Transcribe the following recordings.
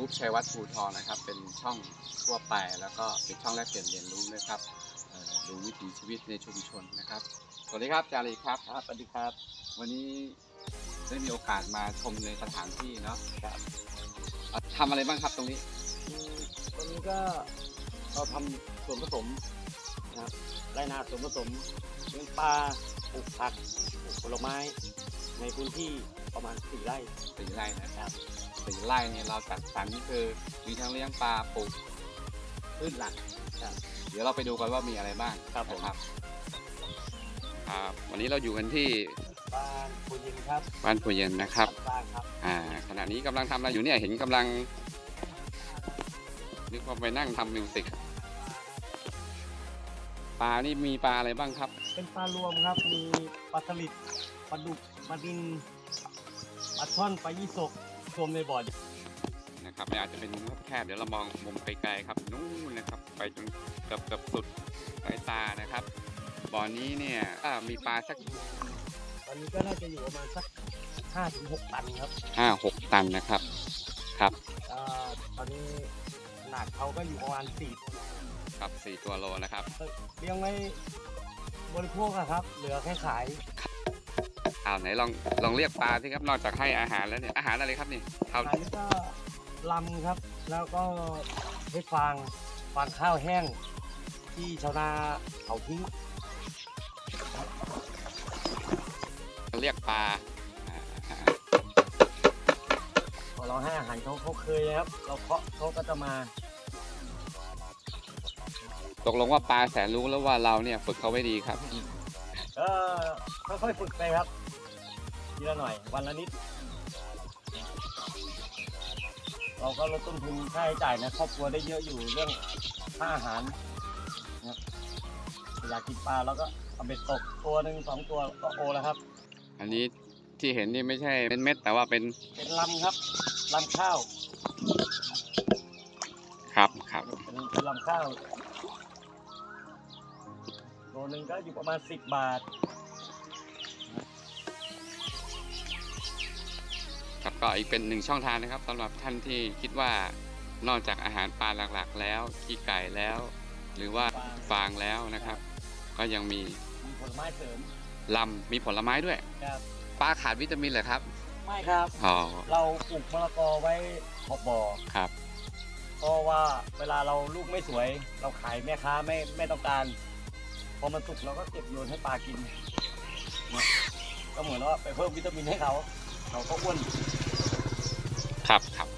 YouTube ชัยวัฒน์ภูทองนะครับ เป็นช่องทั่วไป แล้วก็เป็นช่องแลกเปลี่ยนเรียนรู้นะครับเอ่อดูวิถีชีวิตในชุมชนนะครับ สวัสดีครับจารีครับครับสวัสดีครับ วันนี้ได้มีโอกาสมาชมในสถานที่เนาะครับเอ่อทำอะไรบ้างครับตรงนี้อืมตอนนี้ก็เราทำส่วนผสมนะครับไรนาส่วนผสมเลี้ยงปลาปลูกผักปลูกผลไม้ ในพื้นที่ประมาณสี่ไร่สี่ไร่นะครับ สี่ไร่เนี่ยเราจัดสรรคือมีทั้งเลี้ยงปลาปลูกพืชหลักครับเดี๋ยวเราไปดูกันว่ามีอะไรบ้างครับผม นะครับครับวันนี้เราอยู่กันที่บ้านคุยินครับบ้านปูเย็นนะครับบ้านครับอ่าขณะนี้กำลังทำอะไรอยู่เนี่ยเห็นกำลังนึกว่าไปนั่งทำมิวสิกปลานี่มีปลาอะไรบ้างครับ เป็นปลารวมครับ มีปลาสลิดปลาดุกปลาดินปลาช่อนปลายี่สก รวมในบ่อเดียวนะครับไม่อาจจะเป็นมุมแคบๆเดี๋ยวเรามองมุมไกลๆครับนู่นนะครับ ไปจนเกือบเกือบสุดสายตานะครับบ่อนี้เนี่ยอ่ามีปลาสักตอนนี้ก็น่าจะอยู่ประมาณสักห้าถึงหกตันครับห้าหกตันนะครับครับอ่าตอนนี้ขนาดเขาก็อยู่ประมาณสี่ครับสี่ตัวโลนะครับเลี้ยงไว้บริโภคอะครับ เหลือแค่ขาย อ้าวไหนลองลองเรียกปลาสิครับนอกจากให้อาหารแล้วเนี่ยอาหารอะไรครับนี่เอาขายนี่ก็ลำครับ แล้วก็ให้ฟางฟางข้าวแห้ง ที่ชาวนาเขาทิ้งเรียกปลาอ่าพอเราให้อาหารเขาเขาเคยครับ เราเคาะเขาก็จะมา ตกลงว่าปลาแสนรู้แล้วว่าเราเนี่ยฝึกเขาไว้ดีครับเออค่อยๆฝึกไปครับ ทีละหน่อย วันละนิด เราก็ลดต้นทุนค่าใช้จ่ายนะครอบครัวได้เยอะอยู่เรื่องค่าอาหารนะครับอยากกินปลาเราก็เอาเบ็ดตกตัวหนึ่งสองตัวก็โอแล้วครับ อันนี้ที่เห็นนี่ไม่ใช่เป็นเม็ดแต่ว่าเป็นเป็นลำครับลำข้าวครับครับเป็นเป็นลำข้าวตัวหนึ่งก็อยู่ประมาณสิบบาท ก็อีกเป็นหนึ่งช่องทางนะครับสำหรับท่านที่คิดว่านอกจากอาหารปลาหลักๆ แล้วขี้ไก่แล้ว หรือว่าฟางแล้วนะครับ ก็ยังมีมีผลไม้เสริมลำมีผลไม้ด้วยครับปลาขาดวิตามินเหรอครับไม่ครับ อ๋อเราปลูกมะละกอไว้ขอบบ่อครับ เพราะว่าเวลาเราลูกไม่สวย เราขายแม่ค้าไม่ไม่ต้องการ พอมันสุกเราก็เก็บโยนให้ปลากินนะก็เหมือนว่าไปเพิ่มวิตามินให้เขา เขาก็อ้วน ครับครับ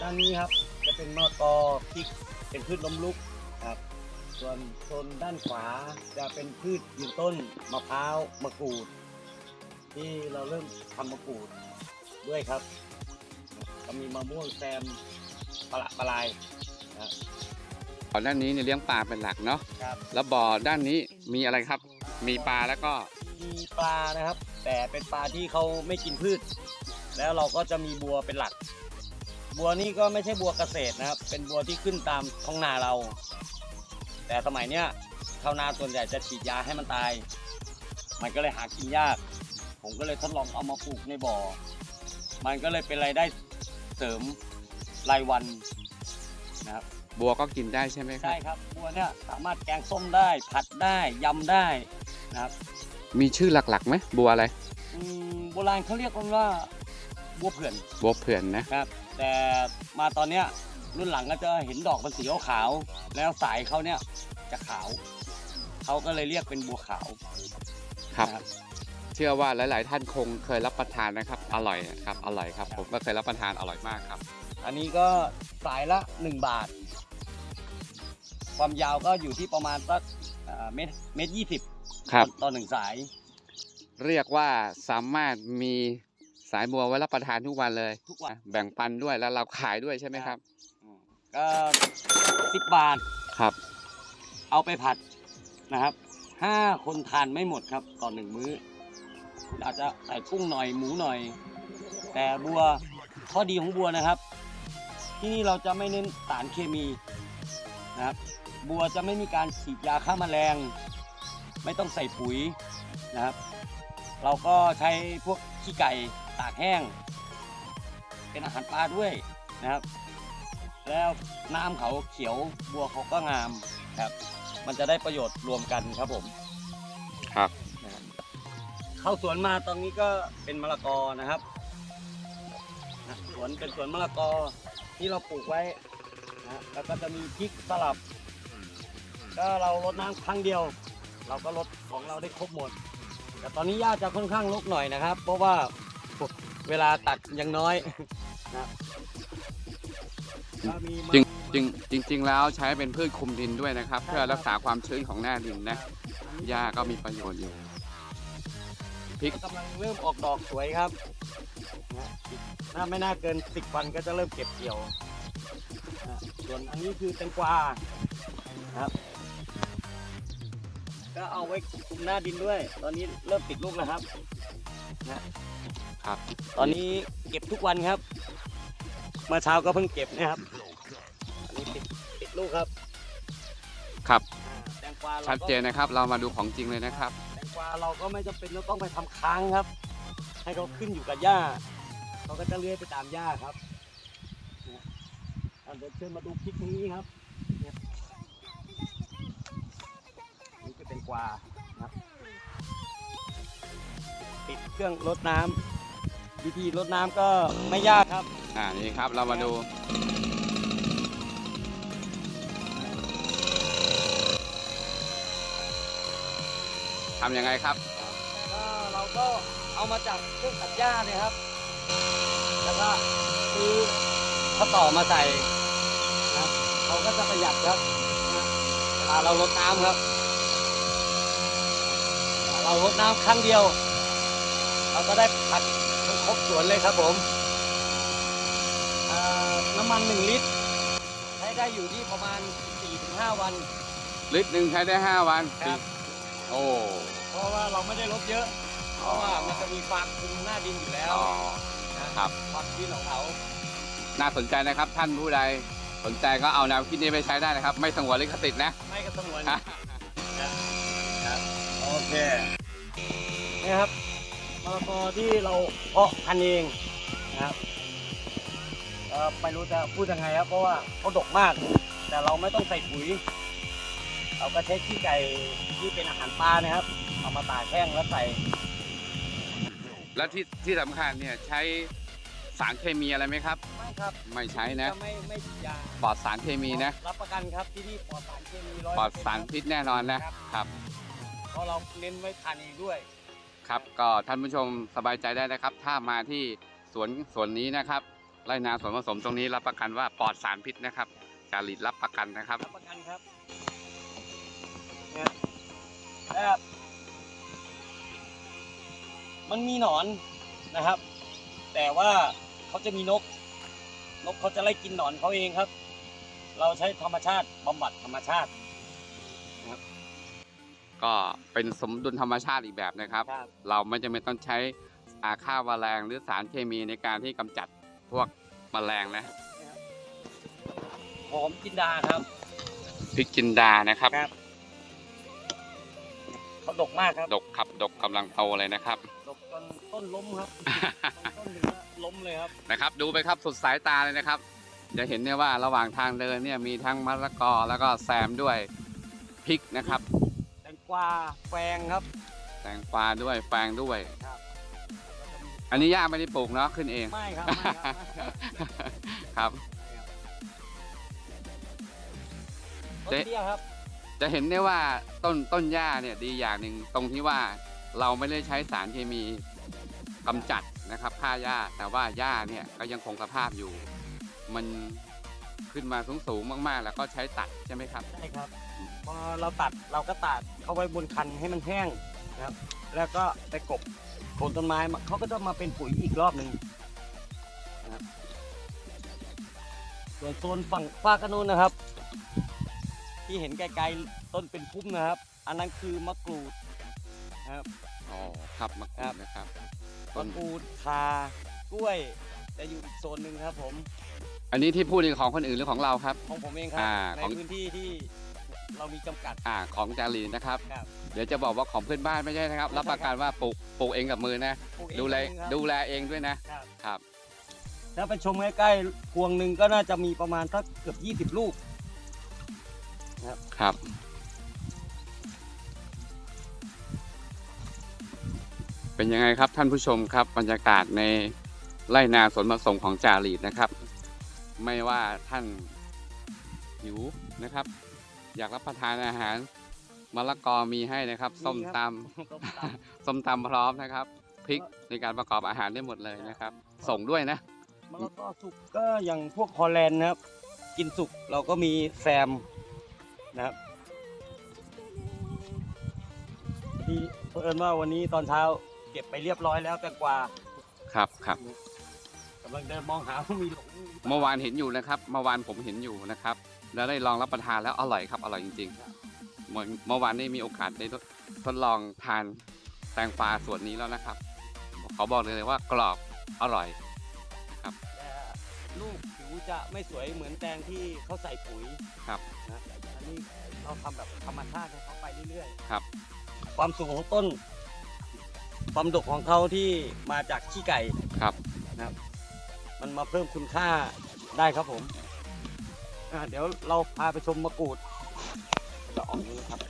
ด้านนี้ครับจะเป็นมะละกอพริกเป็นพืชล้มลุกครับ ส่วนโซนด้านขวาจะเป็นพืชยืนต้นมะพร้าวมะกรูด ที่เราเริ่มทำมะกรูดด้วยครับ ก็มีมะม่วงแซมปลาปลายนะครับบ่อด้านนี้เนี่ยเลี้ยงปลาเป็นหลักเนาะครับแล้วบ่อด้านนี้มีอะไรครับ มีปลาแล้วก็มีปลานะครับ แต่เป็นปลาที่เขาไม่กินพืช แล้วเราก็จะมีบัวเป็นหลัก บัวนี่ก็ไม่ใช่บัวเกษตรนะครับ เป็นบัวที่ขึ้นตามท้องนาเรา แต่สมัยเนี้ยชาวนาส่วนใหญ่จะฉีดยาให้มันตาย มันก็เลยหากินยาก ผมก็เลยทดลองเอามาปลูกในบ่อ มันก็เลยเป็นรายได้เสริมรายวันนะครับบัวก็กินได้ใช่ไหมครัใช่บครับบัวเนี่ยสามารถแกงส้มได้ ผัดได้ยำได้นะครับ มีชื่อหลักๆไหมบัวอะไร อืมโบราณเขาเรียกกันว่า บัวเผื่อน บัวเผื่อนนะ ครับ แต่มาตอนเนี้ยรุ่นหลังก็จะเห็นดอกมันสีขาวๆแล้วสายเขาเนี่ยจะขาว เขาก็เลยเรียกเป็นบัวขาวครับนะเชื่อว่าหลาย ๆ ท่านคงเคยรับประทานนะครับ อร่อยครับ อร่อยครับ ผมก็เคยรับประทานอร่อยมากครับ อันนี้ก็สายละ 1 บาท ความยาวก็อยู่ที่ประมาณสักอ่าเมตรเมตรยี่สิบครับต่อหนึ่งสาย เรียกว่าสามารถมีสายบัวไว้รับประทานทุกวันเลย ทุกวันแบ่งปันด้วยแล้วเราขายด้วยใช่ไหมครับก็สิบบาทครับ เอาไปผัดนะครับห้าคนทานไม่หมดครับต่อหนึ่งมื้อ อาจจะใส่กุ้งหน่อยหมูหน่อย แต่บัวข้อดีของบัวนะครับ ที่นี่เราจะไม่เน้นสารเคมีนะครับ บัวจะไม่มีการฉีดยาฆ่าแมลง ไม่ต้องใส่ปุ๋ยนะครับ เราก็ใช้พวกขี้ไก่ ตากแห้ง เป็นอาหารปลาด้วยนะครับ แล้วน้ำเขาเขียวบัวเขาก็งามครับ มันจะได้ประโยชน์รวมกันครับผมครับนะครับเข้าสวนมาตอนนี้ก็เป็นมะละกอนะครับนะสวนเป็นสวนมะละกอที่เราปลูกไว้นะแล้วก็จะมีพริกสลับ ก็เราลดน้ำครั้งเดียว เราก็ลดของเราได้ครบหมด แต่ตอนนี้หญ้าจะค่อนข้างรกหน่อยนะครับ เพราะว่า เวลาตัดยังน้อยนะครับก็มีมันจริง จริงจริง ๆ แล้วใช้เป็นพืชคลุมดินด้วยนะครับ เพื่อรักษาความชื้นของหน้าดินนะหญ้าก็มีประโยชน์อยู่ พริก กำลังเริ่มออกดอกสวยครับนะอีกน่าไม่น่าเกินสิบวันก็จะเริ่มเก็บเกี่ยวนะส่วนอันนี้คือแตงกวานะครับ ก็เอาไว้คลุมหน้าดินด้วย ตอนนี้เริ่มติดลูกแล้วครับ ครับ ตอนนี้เก็บทุกวันครับ เมื่อเช้าก็เพิ่งเก็บนะครับอันนี้ติดติดลูกครับครับ อ่าแตงกวาราก็ชัดเจนนะครับ เรามาดูของจริงเลยนะครับ แตงกวาเราก็ไม่จำเป็นต้องไปทำค้างครับ ให้เขาขึ้นอยู่กับหญ้าเขาก็จะเลื้อยไปตามหญ้าครับเนี่ยอะเดี๋ยวเชิญมาดูพริกตรงนี้ครับเนี่ยนี่คือแตงกวา เครื่องรดน้ำวิธีรดน้ำก็ไม่ยากครับ อ่านี่ครับเรามาดู ทำยังไงครับ ก็เราก็เอามาจากเครื่องตัดหญ้าเนี่ยครับ แล้วก็ซื้อข้าวต่อมาใส่นะครับเขาก็จะประหยัดครับนะเวลาเราลดน้ำครับ เราลดน้ำครั้งเดียว เราก็ได้ผักทั้งครบสวนเลยครับผมอ่าน้ำมันหนึ่งลิตร ใช้ได้อยู่ที่ประมาณ 4-5 วัน ลิตรหนึ่งใช้ได้ 5 วันครับ โอ้ เพราะว่าเราไม่ได้ลดเยอะ เพราะว่ามันจะมีฟางคลุมหน้าดินอยู่แล้วอ๋อ นะครับ ความชื้นของเขาน่าสนใจนะครับท่านผู้ใดสนใจก็เอาแนวคิดนี้ไปใช้ได้นะครับ ไม่สงวนลิขสิทธิ์นะ ไม่กระสงวนฮะครับ โอเคนี่ครับ มะละกอที่เราเพาะพันธุ์เองนะครับเอ่อไม่รู้จะพูดยังไงครับเพราะว่าเขาดกมาก แต่เราไม่ต้องใส่ปุ๋ย เราก็ใช้ขี้ไก่ที่เป็นอาหารปลานะครับ เอามาตากแห้งแล้วใส่ แล้วที่ที่สำคัญเนี่ยใช้สารเคมีอะไรไหมครับ ไม่ครับไม่ใช้นะจไม่ไม่ฉีดยาปลอดสารเคมีนะ รับประกันครับที่นี่ปลอดสารเคมีร้อยปลอดสารพิษแน่นอนนะครับ เพราะเราเน้นไว้ทานเองด้วย ครับก็ท่านผู้ชมสบายใจได้นะครับ ถ้ามาที่สวนสวนนี้นะครับไรนาสวนผสมตรงนี้รับประกันว่าปลอดสารพิษนะครับจาริตรับประกันนะครับรับประกันครับแบบมันมีหนอนนะครับ แต่ว่าเขาจะมีนก นกเขาจะไล่กินหนอนเขาเองครับ เราใช้ธรรมชาติบำบัดธรรมชาตินะครับ ก็เป็นสมดุลธรรมชาติอีกแบบนะครับ ครับเราไม่จำเป็นต้องใช้อาฆ่าแมลงหรือสารเคมีในการที่กำจัดพวกแมลงนะหอมจินดาครับพริกจินดานะครับครับเขาดกมากครับดกครับดกกำลังโตเลยนะครับ ดกจนต้นล้มครับ ต้นหนึ่งก็ล้มเลยครับ นะครับดูไปครับสุดสายตาเลยนะครับ จะเห็นเนี่ยว่าระหว่างทางเดินเนี่ยมีทั้งมะละกอแล้วก็แซมด้วยพริกนะครับแตง กวาแฟงครับ แตงกวาด้วยแฟงด้วย ครับ อันนี้ย่าไม่ได้ปลูกเนาะขึ้นเอง ไม่ครับไม่ครับไม่ครับครับ ต้นเตี้ยครับ จะเห็นได้ว่าต้นต้นหญ้าเนี่ยดีอย่างหนึ่งตรงที่ว่าเราไม่ได้ใช้สารเคมีกำจัดนะครับฆ่าหญ้าแต่ว่าหญ้าเนี่ยก็ยังคงสภาพอยู่ มัน ขึ้นมาสูงสูงๆมากๆ แล้วก็ใช้ตัดใช่ไหมครับ ใช่ครับพอเราตัดเราก็ตัดเข้าไว้บนคันให้มันแห้งนะครับ แล้วก็ไปกบโคนต้นไม้มาเขาก็จะมาเป็นปุ๋ยอีกรอบหนึ่งนะครับส่วนโซนฝั่งฝ้ากระนูนนะครับ ที่เห็นไกลๆต้นเป็นพุ่มนะครับ อันนั้นคือมะกรูดนะครับอ๋อครับมะกรูดนะครับต้มะนกรูดคากล้วยจะอยู่อีกโซนหนึ่งครับผม อันนี้ที่พูดนี่ของคนอื่นหรือของเราครับ ของผมเองครัอ่าในของ พื้นที่ที่เรามีจำกัด อ่าของจารีนะครับ ครับ เดี๋ยวจะบอกว่าของเพื่อนบ้านไม่ใช่นะครับ รับประกันว่าปลูกปลูกเองกับมือนะ ปลูกเองดูแลเองครับดูแลเองด้วยนะ ครับครับ ถ้าไปชมใกล้ๆพวงหนึ่งก็น่าจะมีประมาณสักเกือบ20 ลูก ครับ เป็นยังไงครับท่านผู้ชมครับบรรยากาศในไร่นาสวนผสมของจารีดนะครับ ไม่ว่าท่านหิวนะครับ อยากรับประทานอาหารมะละกอมีให้นะครับส้มตำต้มตำส้มตำพร้อมนะครับพริกในการประกอบอาหารได้หมดเลยนะครับ ส่งด้วยนะมะละกอสุกก็อย่างพวกฮอลแลนด์นะครับ กินสุกเราก็มีแซมนะครับที่เพิ่นว่าวันนี้ตอนเช้าเก็บไปเรียบร้อยแล้วแตงกวาครับครับ กำลังเดินมองหาว่ามีหลงเมื่อวานเห็นอยู่นะครับ เมื่อวานผมเห็นอยู่นะครับ แล้วได้ลองรับประทานแล้วอร่อยครับ อร่อยจริงๆเมื่อเมื่อวานได้มีโอกาสได้ทดลองทานแตงปลาส่วนนี้แล้วนะครับเขาบอกเลยว่ากรอบอร่อยแต่ลูกผิวจะไม่สวยเหมือนแตงที่เขาใส่ปุ๋ยครับนะอันนี้เราทำแบบธรรมชาติให้เขาไปเรื่อยๆครับความสูงของต้น ความดกของเขาที่มาจากขี้ไก่ครับนะครับ มันมาเพิ่มคุณค่าได้ครับผมอ่าเดี๋ยวเราพาไปชมมะกรูดจะออกนี้นะครับ